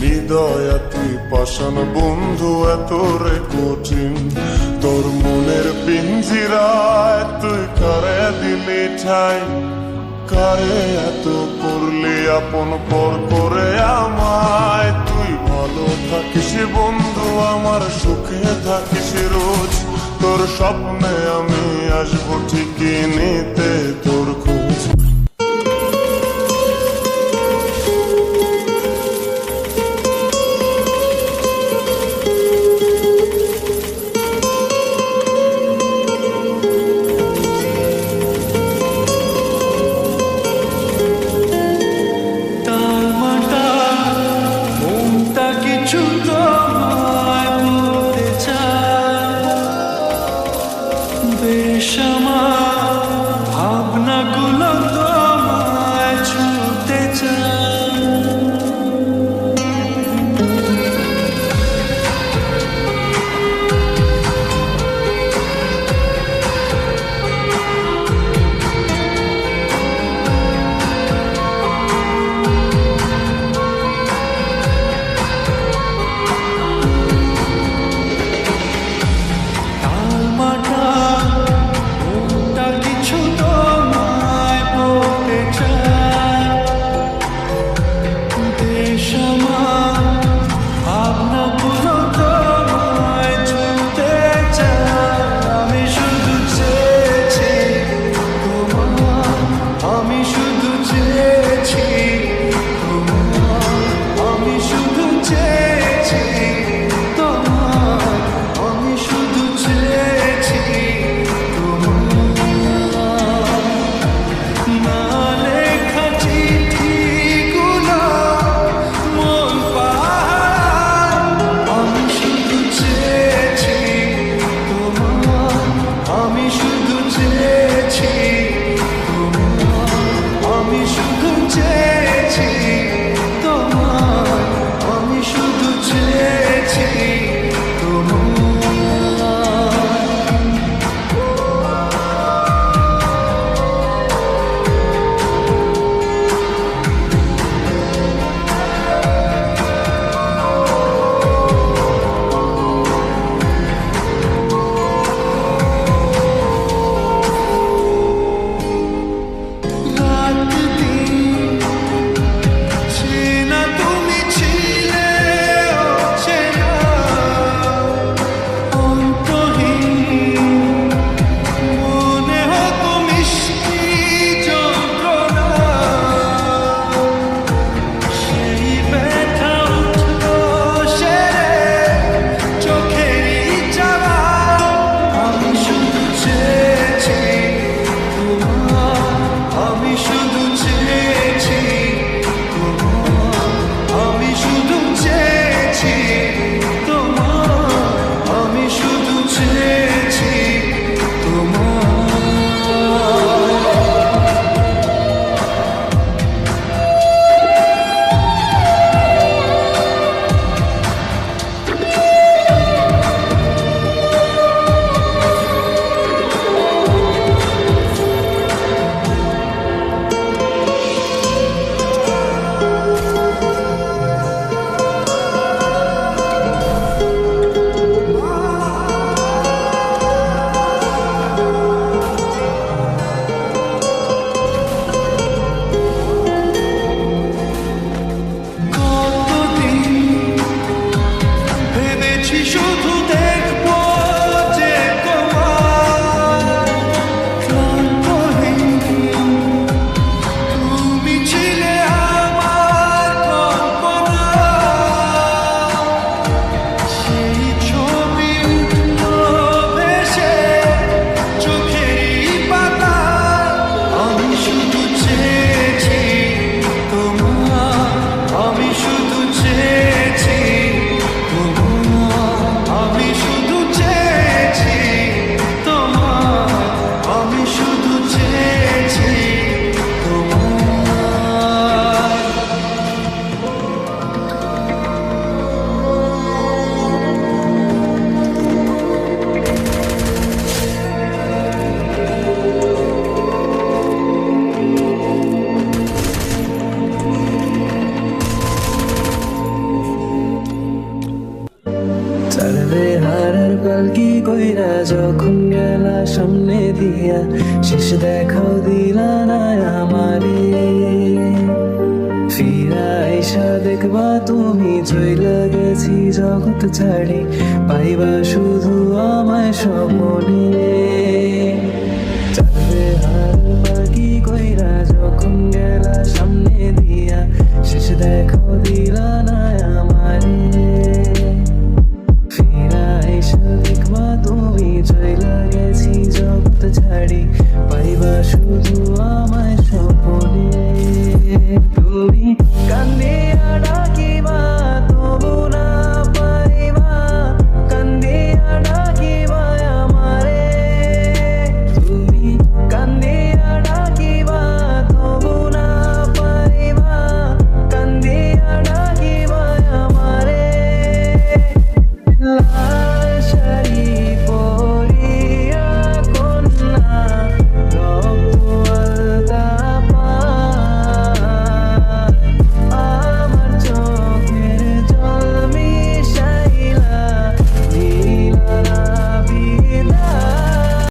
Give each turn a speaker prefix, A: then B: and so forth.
A: নিদয়া তুই পাশান বন্ধু এত রে কঠিন? তোর মনের পিঞ্জিরায় তুই করে দিলি ঠাই? কারে এত করলি আপন পর করে আমায়? তুই ভালো থাকিস বন্ধু, আমার সুখে থাকিস রোজ। তোর স্বপ্নে আমি আসব ঠিকই নিতে
B: কইরা যখন গেলা সামনে দিয়া, শেষ দেখাও দিলা না আমারে। দেখবা তুমি চইলা গেছি জগৎ ছাড়ি, পাইবা শুধু আমায় স্বপনে। বাকি কইরা যখন গেলা সামনে দিয়া, শেষ দেখাও